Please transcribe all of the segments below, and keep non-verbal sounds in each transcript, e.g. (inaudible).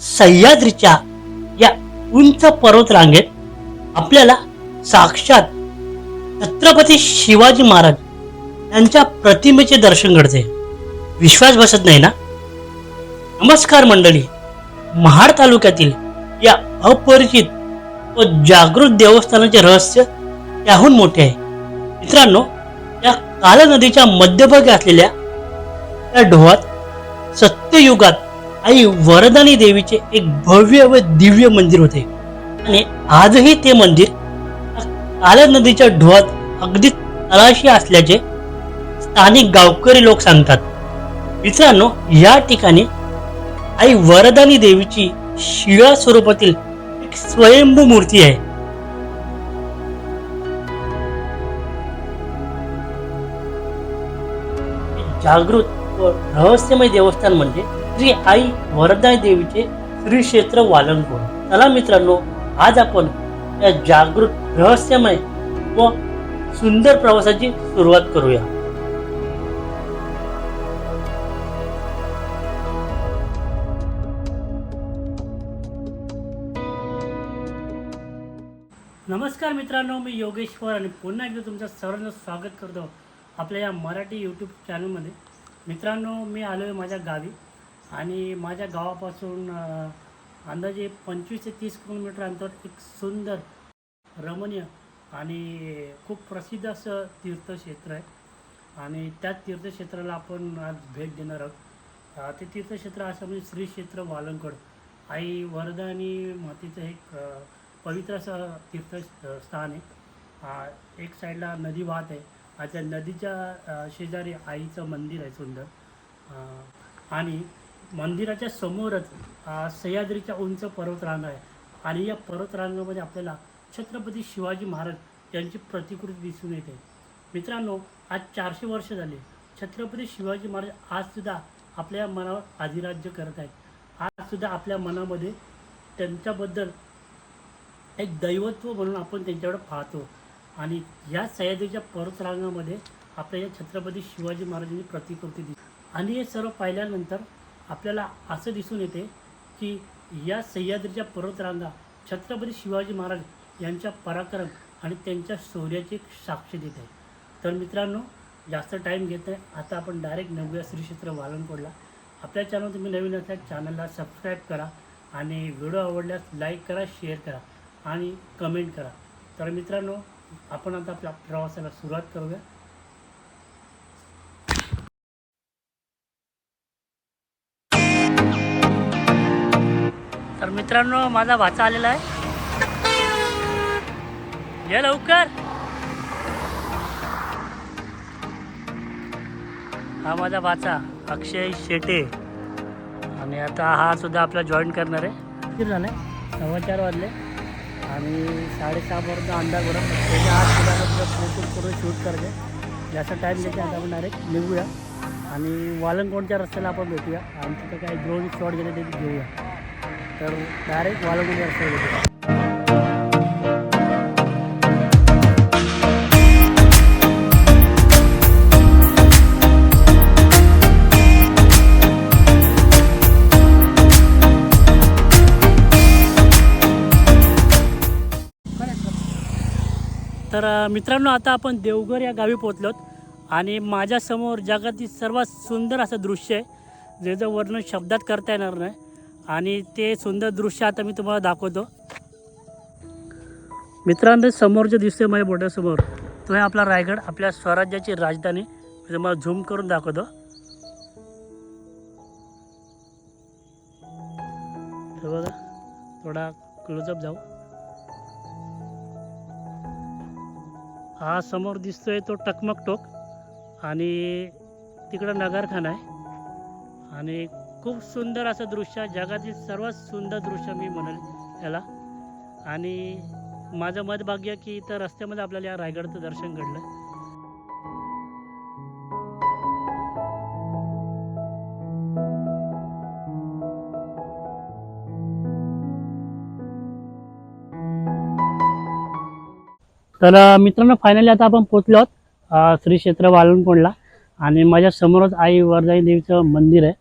सह्याद्रीच्या या उंच पर्वत रांगेत आपल्याला साक्षात छत्रपती शिवाजी महाराज यांच्या प्रतिमेचे दर्शन घडते. विश्वास बसत नाही ना? नमस्कार मंडळी. महाड तालुक्यातील या अपरिचित व जागृत देवस्थानाचे रहस्य त्याहून मोठे आहे. मित्रांनो या काला नदीच्या मध्यभागी असलेल्या त्या ढोहात सत्ययुगात आई वरदानी देवीचे एक भव्य व दिव्य मंदिर होते. आणि आजही ते मंदिर काला नदीच्या ढोहात अगदी तळाशी असल्याचे स्थानिक गावकरी लोक सांगतात. मित्रांनो या ठिकाणी आई वरदानी देवीची शिळा स्वरूपातील एक स्वयंभू मूर्ती आहे. जागृत व रहस्यमय देवस्थान म्हणजे श्री आई वरदाई देवीचे श्री क्षेत्र वालंगपूर चला मित्रांनो आज आपण या जागृत रहस्यमय व सुंदर प्रवासाची सुरुवात करूया. नमस्कार मित्रांनो मी योगेश्वर आणि पुन्हा एकदा तुमचं सर्वांचं स्वागत करतो आपल्या या मराठी यूट्यूब चॅनलमध्ये मित्रांनो मी आलो आहे माझ्या गावी. आणि माझ्या गावापासून अंदाजे पंचवीस ते तीस किलोमीटर अंतर एक सुंदर रमणीय आणि खूप प्रसिद्ध असं तीर्थक्षेत्र आहे. आणि त्या तीर्थक्षेत्राला आपण आज भेट देणार आहोत. ते तीर्थक्षेत्र असं म्हणजे श्री क्षेत्र वालंकड. आई वरदा आणि मातीचं एक पवित्र असं तीर्थ स्थान आहे एक साईडला नदी वाहत आहे. आणि त्या नदीच्या शेजारी आईचं मंदिर आहे सुंदर. आणि मंदिराच्या समोरच सह्याद्रीच्या उंच पर्वतरांग आहे. आणि या पर्वतरांगामध्ये आपल्याला छत्रपती शिवाजी महाराज यांची प्रतिकृती दिसून येते. मित्रांनो आज चारशे वर्ष झाले. छत्रपती शिवाजी महाराज आजसुद्धा आपल्या मनावर अधिराज्य करत आहेत. आजसुद्धा आपल्या मनामध्ये त्यांच्याबद्दल एक दैवत्व म्हणून आपण त्यांच्याकडे पाहतो. आणि या सह्याद्रीच्या पर्वतरांगामध्ये आपल्या या छत्रपती शिवाजी महाराजांची प्रतिकृती दिसते. आणि हे सर्व पाहिल्यानंतर आपल्याला असं दिसून येते की या सह्याद्रीच्या पर्वतरांगा छत्रपती शिवाजी महाराज यांच्या पराक्रम आणि त्यांच्या शौर्याची साक्ष देत आहे तर मित्रांनो जास्त टाईम घेत नाही. आता आपण डायरेक्ट नवव्या श्री क्षेत्र वालनकोडला आपल्या चॅनल तुम्ही नवीन असल्यास चॅनलला सबस्क्राईब करा आणि व्हिडिओ आवडल्यास लाईक करा शेअर करा आणि कमेंट करा. तर मित्रांनो आपण आता आपल्या प्रवासाला सुरुवात करूया. तर मित्रांनो माझा भाचा आलेला आहे. ये लवकर. हा माझा भाचा अक्षय शेटे. आणि आता हा सुद्धा आपला जॉईन करणार आहे. किती झालं? सव्वा चार वाजले. आणि साडेसहापर्यंत अंदाज बरं त्याच्या आत सुद्धा फोटो करून शूट करते. जास्त टाईम घेते आता आपण डायरेक्ट निघूया. आणि वालंकोणच्या रस्त्याला आपण भेटूया. आणि तिथं काही ड्रोन शॉट गेले ते घेऊया. तर डायरेक्ट वालंकोणच्या रस्त्यावर येतो तर मित्रांनो आता आपण देवघर या गावी पोहोचलोत आणि माझ्यासमोर जगातील सर्वात सुंदर असं दृश्य आहे जे जर वर्णन शब्दात करता येणार नाही आणि ते सुंदर दृश्य आता मी तुम्हाला दाखवतो. मित्रांनो समोर जे दिसतोय माझ्या बोटासमोर तो आहे आपला रायगड आपल्या स्वराज्याची राजधानी. मी तुम्हाला झूम करून दाखवतो. बघा थोडा क्लोजअप जाऊ. हा समोर दिसतोय तो टकमक टोक आणि तिकडं नगरखाना आहे. आणि खूप सुंदर असं दृश्य जगातील सर्वात सुंदर दृश्य मी म्हणेल याला. आणि माझं मत भाग्य की इथं रस्त्यामध्ये आपल्याला या रायगडचं दर्शन घडलं. तर मित्रांनो फायनली आता आपण पोचलो आहोत श्री क्षेत्र वालनकोंडला आणि माझ्या समोरच आई वरदाई देवीचं मंदिर आहे.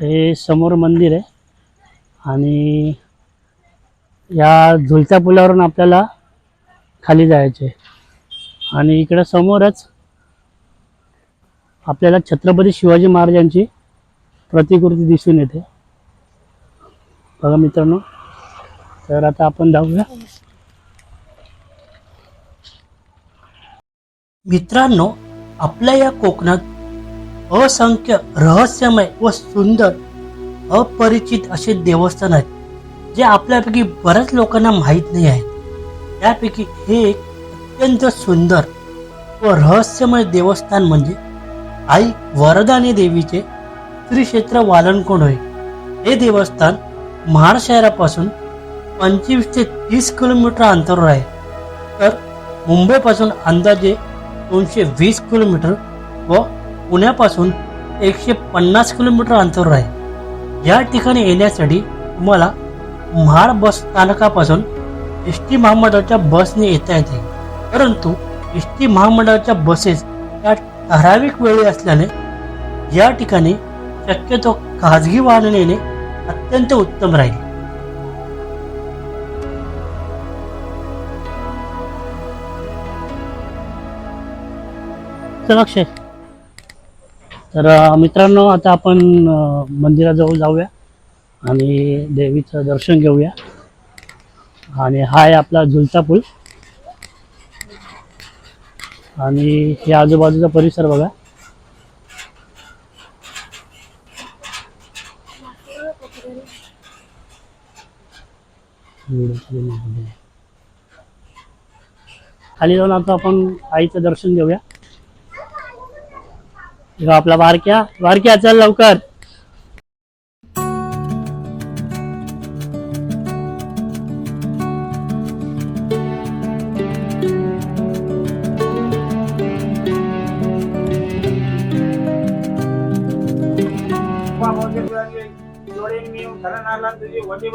हे समोर मंदिर आहे. आणि या झुलत्या पुलावरून आपल्याला खाली जायचे आणि इकडं समोरच आपल्याला छत्रपती शिवाजी महाराजांची प्रतिकृती दिसून येते. बघा मित्रांनो तर आता आपण जाऊया. मित्रांनो आपल्या या कोकणात असंख्य रहस्यमय व सुंदर अपरिचित असे देवस्थान आहेत जे आपल्यापैकी बऱ्याच लोकांना माहीत नाही आहेत. त्यापैकी हे एक अत्यंत सुंदर व रहस्यमय देवस्थान म्हणजे आई वरदानी देवीचे श्री क्षेत्र वालनकोंड होय हे देवस्थान महाड शहरापासून पंचवीस ते तीस किलोमीटर अंतरावर आहे. तर मुंबईपासून अंदाजे दोनशे वीस किलोमीटर व पुण्यापासून एकशे पन्नास किलोमीटर अंतरावर आहे. या ठिकाणी येण्यासाठी तुम्हाला महाड बस स्थानकापासून एस टी महामंडळाच्या बसने येता येते. परंतु एस टी महामंडळाच्या बसेस या ठराविक वेळी असल्याने या ठिकाणी शक्यतो खाजगी वाहन येणे अत्यंत उत्तम राहील. चला अक्षय तर मित्रांनो आता आपण मंदिराजवळ जाऊया आणि देवीचं दर्शन घेऊया. आणि हा आहे आपला झुलता पूल. आणि हे आजूबाजूचा परिसर बघा. खाली जाऊन आता आपण आईचं दर्शन घेऊया. इथं आपला बारक्या बारक्या चल लवकर जोडे मी तुझी वटी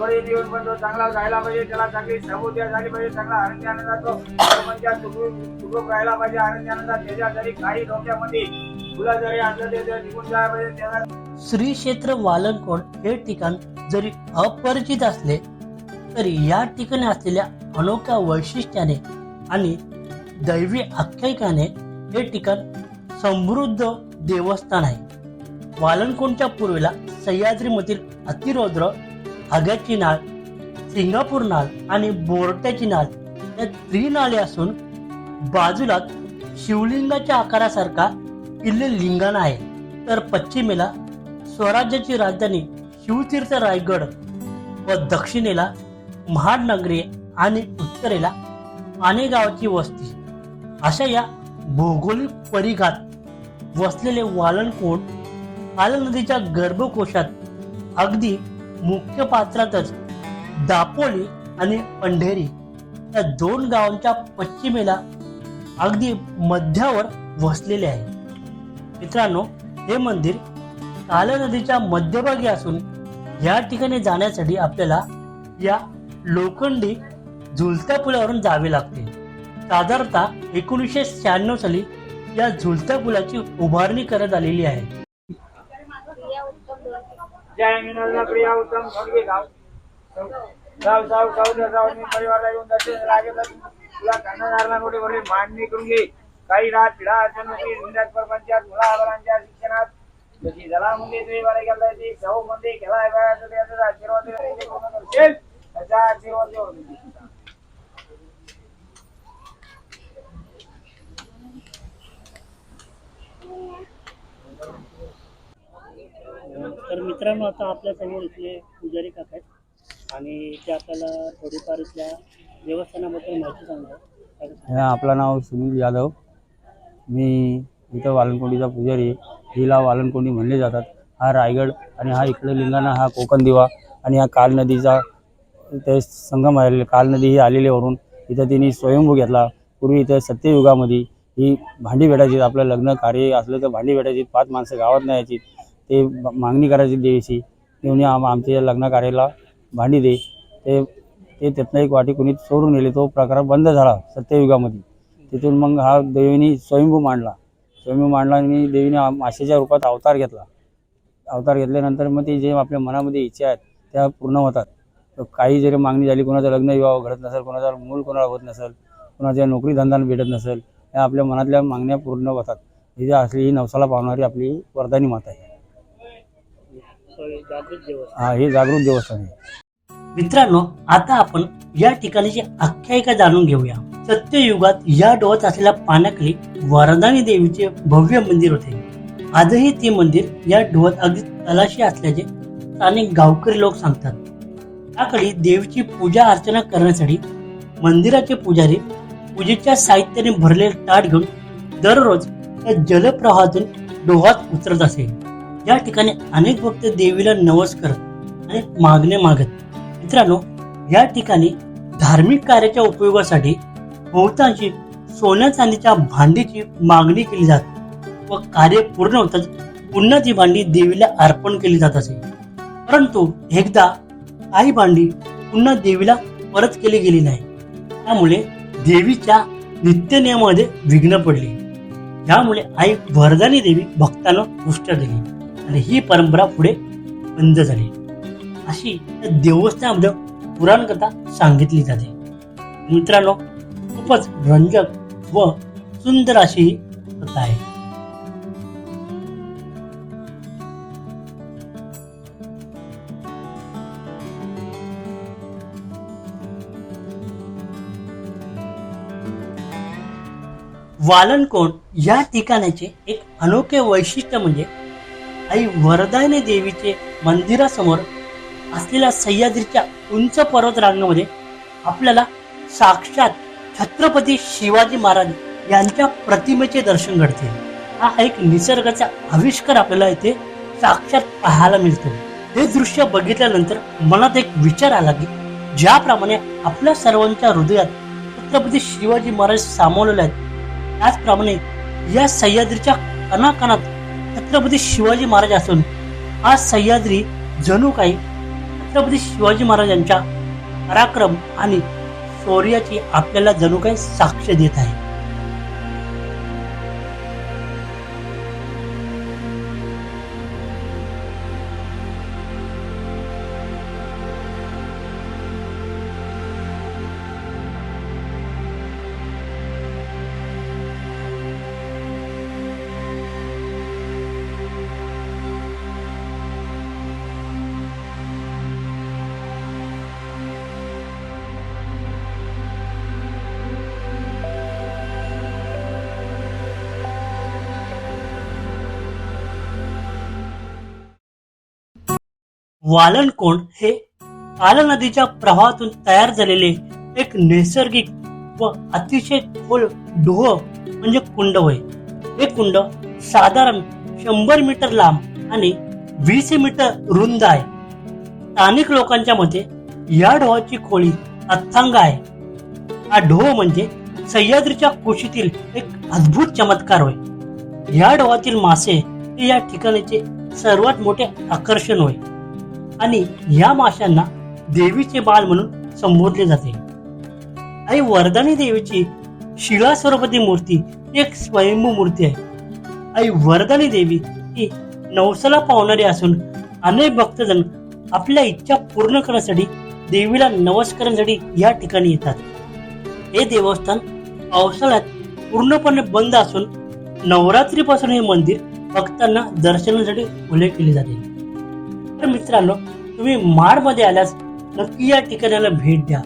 जोडे दिवस पण तो चांगला जायला पाहिजे त्याला चांगली समुद्या झाली पाहिजे चांगला आनंदी आनंदात तो म्हणजे सुखरूप राहिला पाहिजे आनंदी आनंदात त्याच्या जरी काही डोक्यामध्ये तुला जरी आणलं ते जर निघून जायला पाहिजे त्याला श्री क्षेत्र वालनकोण हे ठिकाण जरी अपरिचित असले तरी या ठिकाणी असलेल्या अनोख्या वैशिष्ट्याने आणि दैवी आख्यायिकाने हे ठिकाण समृद्ध देवस्थान आहे. वालनकोणच्या पूर्वेला सह्याद्रीमधील अतिरौद्र आग्याची नाळ सिंगापूर नाळ आणि बोरट्याची नाळ या त्रिनाळे असून बाजूला शिवलिंगाच्या आकारासारखा किल्ले लिंगाणा आहे. तर पश्चिमेला स्वराज्याची राजधानी शिवतीर्थ रायगड व दक्षिणेला महाडनगरी आणि उत्तरेला पाने गावाची वस्ती. अशा या भौगोलिक परिघात वसलेले वालनकोट पाल नदीच्या गर्भकोशात अगदी मुख्य पात्रातच दापोली आणि पंढेरी या दोन गावांच्या पश्चिमेला अगदी मध्यावर वसलेले आहे. मित्रांनो हे मंदिर काला नदीच्या मध्यभागी असून या ठिकाणी जाण्यासाठी आपल्याला या लोखंडी झुलत्या पुलावरून जावे लागते. साधारणतः एकोणीसशे शहाण्णव साली या झुलत्या पुलाची उभारणी करत आलेली आहे. जय प्रिया उत्तम खडगे गाव. गाव गाव गाव गाव मी परिवारला येऊन दर्शन लागेल तुला कन्नडारला मोठी मोठी मांडणी करून घे. काही रात पिढा अडचण होती. निंदात परपंचात मुलाबाळांच्या शिक्षणात. जशी जला म्हणजे तुम्ही बरे गेला ती सौ मध्ये केला आशीर्वाद बा, त्याचा आशीर्वाद आहे. ते कोण करतील? त्याचा आशीर्वाद देऊ. तर मित्रांनो आता आपल्यासमोर इथले पुजारी काका आहेत. आणि ते आपल्याला थोडीफार इथल्या देवस्थानाबद्दल माहिती सांगतात आपलं नाव सुनील यादव. मी इथं वालनकोंडीचा पुजारी आहे. हिला वालनकोंडी म्हणले जातात. हा रायगड आणि हा इकडे लिंगाणा हा कोकण दिवा आणि हा काल नदीचा ते संगम आलेले काल नदी ही आलेली वरून. इथं तिने स्वयंभू घेतला. पूर्वी इथं सत्ययुगामध्ये ही भांडी भेटायची आपलं लग्न कार्य असलं तर भांडी भेटायची पाच माणसं गावात नाही यायची ते मागणी करायची देवीची. देऊन आम आमच्या लग्न कार्याला भांडी दे. ते ते त्यातनं एक वाटी कोणी चोरून नेले. तो प्रकार बंद झाला सत्ययुगामध्ये. तिथून मग हा देवीने स्वयंभू मांडला. स्वयंभू मांडला आणि देवीने माशेच्या रूपात अवतार घेतला. अवतार घेतल्यानंतर मग ते जे आपल्या मनामध्ये इच्छा आहेत त्या पूर्ण होतात. तर काही जरी मागणी झाली कोणाचं लग्न विवाह घडत नसेल कोणाचा मूल कोणाला होत नसेल कोणाच्या नोकरी धंदा भेटत नसेल या आपल्या मनातल्या मागण्या पूर्ण होतात. ही जी असली ही नवसाला पावणारी आपली वरदानी माता आहे. हा हे जागृत देवस्थान आहे. मित्रांनो आता आपण या ठिकाणीची आख्यायिका जाणून घेऊया. सत्ययुगात या डोळ्यात असलेल्या पाण्याखाली वरदानी देवीचे भव्य मंदिर होते. आजही ते मंदिर या डोळ्यात अगदी तलाशी असल्याचे स्थानिक गावकरी लोक सांगतात. त्याखाली देवीची पूजा अर्चना करण्यासाठी मंदिराचे पुजारी पूजेच्या साहित्याने भरलेले ताट घेऊन दररोज त्या जलप्रवाहातून डोहात उतरत असे. या ठिकाणी अनेक भक्त देवीला नवस करत आणि मागणे मागत. मित्रांनो या ठिकाणी धार्मिक कार्याच्या उपयोगासाठी बहुतांशी सोन्या चांदीच्या भांडीची मागणी केली जात. व कार्य पूर्ण होताच पुन्हा ती भांडी देवीला अर्पण केली जात असे. परंतु एकदा काही भांडी पुन्हा देवीला परत केली गेली नाही. त्यामुळे देवीच्या नित्यनियमामध्ये विघ्न पडले. यामुळे आई वरदानी देवी भक्तांना पुष्ट दिली आणि ही परंपरा पुढे बंद झाली. अशी त्या देवस्थानामध्ये पुराणकथा सांगितली जाते. मित्रांनो खूपच रंजक व सुंदर अशी ही कथा आहे. वालनकोण या ठिकाणाचे एक अनोखे वैशिष्ट्य म्हणजे आई वरदायने देवीचे मंदिरासमोर असलेल्या सह्याद्रीच्या उंच पर्वत रांगामध्ये आपल्याला साक्षात छत्रपती शिवाजी महाराज यांच्या प्रतिमेचे दर्शन घडते. हा एक निसर्गाचा आविष्कार आपल्याला इथे साक्षात पाहायला मिळतो. हे दृश्य बघितल्यानंतर मनात एक विचार आला की ज्याप्रमाणे आपल्या सर्वांच्या हृदयात छत्रपती शिवाजी महाराज सामावलेले आहेत त्याचप्रमाणे या सह्याद्रीच्या कणाकणात छत्रपती शिवाजी महाराज असून हा सह्याद्री जणू काही छत्रपती शिवाजी महाराजांच्या पराक्रम आणि शौर्याची आपल्याला जणू काही साक्ष देत आहे. वालनकोंड हे पाल नदीच्या प्रवाहातून तयार झालेले एक नैसर्गिक व अतिशय खोल डोह म्हणजे कुंड होय. हे कुंड साधारण शंभर मीटर लांब आणि वीस मीटर रुंद आहे. स्थानिक लोकांच्या मते या डोहाची खोली अथांग आहे. हा डोह म्हणजे सह्याद्रीच्या कुशीतील एक अद्भुत चमत्कार होय. या डोहातील मासे हे या ठिकाणीचे सर्वात मोठे आकर्षण होय. आणि या माशांना देवीचे बाल म्हणून संबोधले जाते. आणि वरदानी देवीची शिळा स्वरूपाची मूर्ती एक स्वयंभू मूर्ती आहे. आई वरदानी देवी ही नवसाला पावणारी असून अनेक भक्तजण आपल्या इच्छा पूर्ण करण्यासाठी देवीला नमस्कारांसाठी या ठिकाणी येतात. हे देवस्थान पावसाळ्यात पूर्णपणे बंद असून नवरात्रीपासून हे मंदिर भक्तांना दर्शनासाठी खुले केले जाते. तर मित्रांनो तुम्ही माडमध्ये आल्यास नक्की या ठिकाणाला भेट द्या.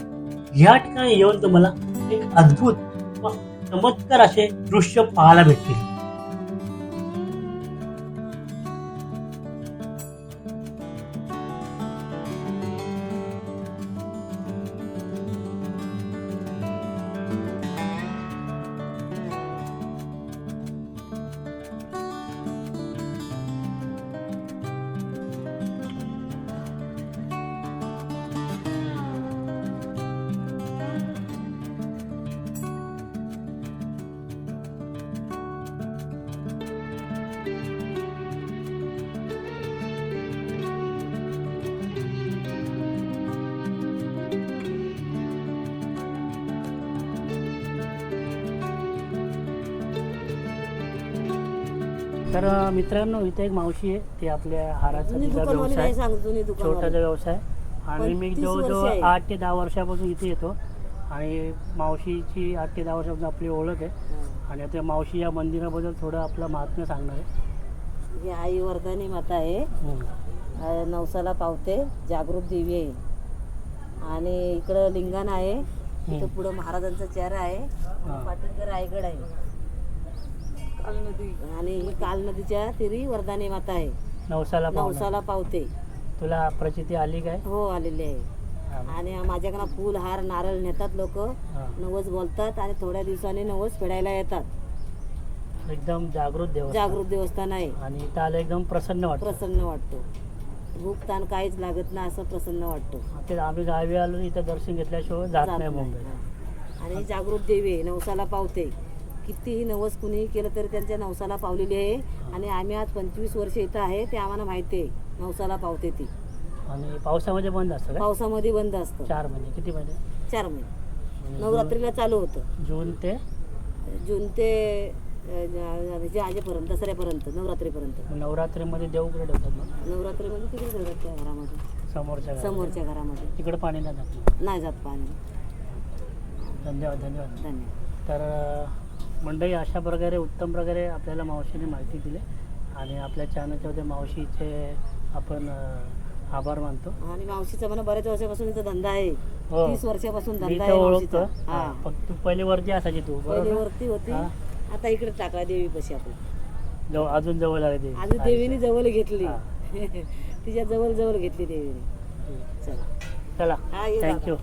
या ठिकाणी येऊन तुम्हाला एक अद्भुत व चमत्कार असे दृश्य पाहायला भेटतील. तर मित्रांनो इथे एक मावशी आहे. ती आपल्या हाराचा जुनी तिचा दुकानवाली व्यवसाय नाही सांग जुनी छोटासा व्यवसाय आणि पण मी 30 वर्ष जवळजवळ आहे. आठ ते दहा वर्षापासून इथे येतो. आणि मावशीची आठ ते दहा वर्षापासून आपली ओळख आहे. आणि आता मावशी या मंदिराबद्दल थोडं आपलं महात्म्य सांगणार आहे. ही आई वर्धानी माता आहे. अं, नवसाला पावते. जागृत देवी आहे. आणि इकडं लिंगण आहे. इथं पुढं महाराजांचा चेहरा आहे. हा. रायगड आहे. आणि ही काल नदीच्या तिरी वर्धानी माता आहे. नवसाला. नवसाला पावते. तुला प्रचिती आली काय? हो आलेली आहे. हा. आणि माझ्याकडं फूल हार नारळ नेतात लोक. हा. नवस बोलतात आणि थोड्या दिवसांनी नवस फेडायला येतात. एकदम जागृत देवस्थान. जागृत देवस्थान आहे. आणि इथं आलं एकदम प्रसन्न वाटतं. प्रसन्न वाटतो. भूक ताण काहीच लागत नाही असं प्रसन्न वाटतो. ते आम्ही गावी आलो इथं दर्शन घेतल्याशिवाय जात जात नाही हा. आणि जागृत देवी आहे नवसाला पावते. कितीही नवस कुणीही केलं तरी त्यांच्या नवसाला पावलेली आहे. आणि आम्ही आज पंचवीस वर्ष इथं आहे ते आम्हाला माहिती आहे. नवसाला पावते ती. आणि पावसामध्ये बंद असतं पावसामध्ये बंद असतं. चार महिने. किती महिने? चार महिने. नवरात्रीला चालू होतं. जून- जून ते? जून ते अं, ज- जे आजेपर्यंत दसऱ्यापर्यंत नवरात्रीपर्यंत. नवरात्रीमध्ये देव कुठे ठेवतात नवरात्रीमध्ये तिकडे ठेवतात त्या घरामध्ये. समोरच्या घरात. समोरच्या घरामध्ये. तिकडे पाणी नाही जात नाही जात पाणी. धन्यवाद धन्यवाद. धन्यवाद. तर अं, मंडळी अशा प्रकारे उत्तम प्रकारे आपल्याला मावशीने माहिती दिली. आणि आपल्या चॅनलच्या मध्ये मावशीचे आपण आभार मानतो. आणि मावशीचा मला बऱ्याच वर्षापासून इथं धंदा आहे. हो. तीस वर्षापासून धंदा आहे फक्त तू पहिली वरती असायची तू वरती होती. आता इकडे टाकला देवी पशी आपण अजून जवळ आले ते आधी देवीने जवळ घेतली. (laughs) तिच्या जवळ जवळ घेतली देवीने. चला. चला. थँक्यू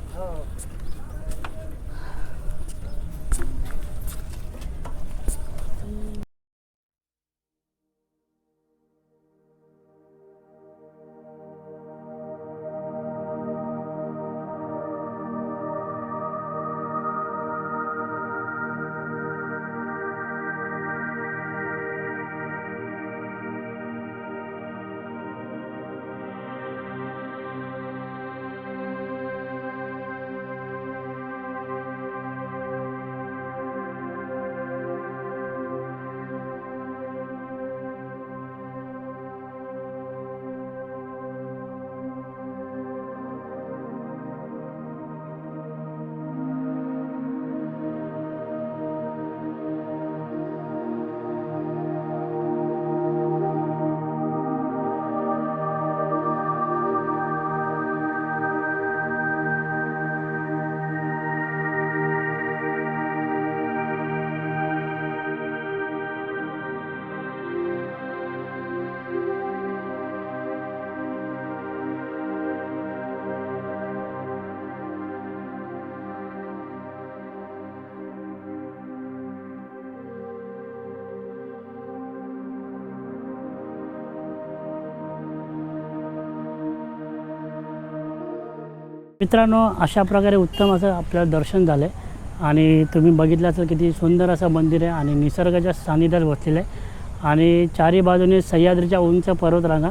मित्रांनो अशा प्रकारे उत्तम असं आपल्याला दर्शन झालं आहे आणि तुम्ही बघितलं असेल किती सुंदर असं मंदिर आहे आणि निसर्गाच्या सानिध्यात बसलेलं आहे. आणि चारी बाजूने सह्याद्रीच्या उंच पर्वतरांगा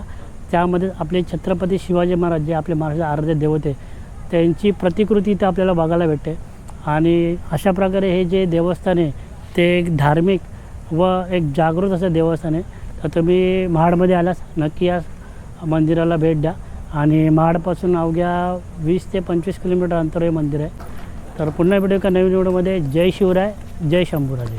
त्यामध्ये आपले छत्रपती शिवाजी महाराज जे आपले महाराष्ट्राचे आराध्य देवते त्यांची प्रतिकृती इथं आपल्याला बघायला भेटते. आणि अशा प्रकारे हे जे देवस्थान आहे ते एक धार्मिक व एक जागृत असं देवस्थान आहे. तर तुम्ही महाडमध्ये आलास नक्की या मंदिराला भेट द्या. आणि महाडपासून अवघ्या वीस ते पंचवीस किलोमीटर अंतर हे मंदिर आहे. तर पुन्हा व्हिडिओ एका नवीन व्हिडिओमध्ये. जय शिवराय जय शंभूराजे.